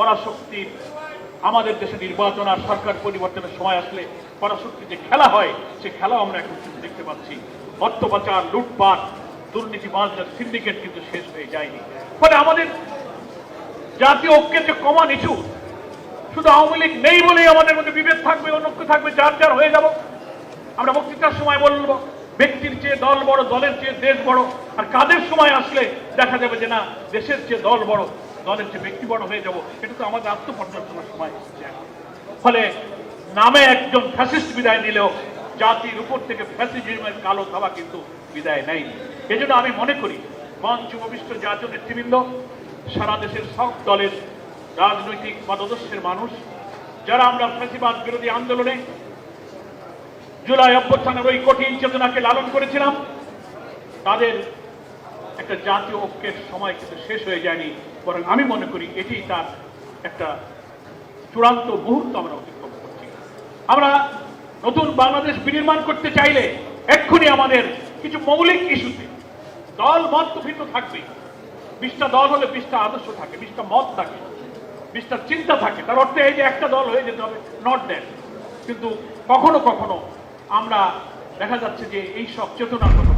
পরাশক্তির আমাদের দেশে নির্বাচন আর সরকার পরিবর্তনের সময় আসলে পরাশক্তি যে খেলা হয়, সে খেলাও আমরা এখন কিন্তু দেখতে পাচ্ছি। অর্থ পাচার লুটপাট, দুর্নীতি বাজার সিন্ডিকেট কিন্তু শেষ হয়ে যায়নি। ফলে আমাদের জাতীয় ঐক্যের যে কমন ইস্যু শুধু আওয়ামী লীগ নেই বলেই আমাদের মধ্যে বিভেদ থাকবে, অনৈক্য থাকবে, যার যার হয়ে যাব। আমরা বক্তৃতার সময় বলব, ব্যক্তির চেয়ে দল বড়, দলের চেয়ে দেশ বড়। আর কাদের সময় আসলে দেখা যাবে যে না, দেশের চেয়ে দল বড় দলের চেয়ে ব্যক্তি বড় হয়ে যাব, এটা তো আমাদের আত্মপর্যালোচনার সময়। এসেছে ফলে নামে একজন ফ্যাসিস্ট বিদায় নিলেও জাতির উপর থেকে ফ্যাসিজমের কালো থাবা কিন্তু বিদায় নেয়নি। এজন্য আমি মনে করি মঞ্চ উপবিষ্ট জাতীয় নেতৃবৃন্দ, সারা দেশের সব দলের রাজনৈতিক মতাদর্শের মানুষ, যারা আমরা ফ্যাসিবাদ বিরোধী আন্দোলনে জুলাই অভ্যর্থনের ওই কঠিন চেতনাকে লালন করেছিলাম, তাদের একটা জাতীয় ঐক্যের সময় কিন্তু শেষ হয়ে যায়নি। বরং আমি মনে করি এটি তার একটা চূড়ান্ত মুহূর্ত আমরা অতিক্রম করছি। আমরা নতুন বাংলাদেশ বিনির্মাণ করতে চাইলে এক্ষুনি আমাদের কিছু মৌলিক ইস্যুতে দল মত তো ভিন্ন থাকবেই বিশটা দল হলে বিশটা আদর্শ থাকে, বিশটা মত থাকে, বিশটা চিন্তা থাকে। তার অর্থে এই যে একটা দল হয়ে যেতে হবে নট দ্যাট কিন্তু কখনো কখনো আমরা দেখা যাচ্ছে যে এই সব চেতনার কথা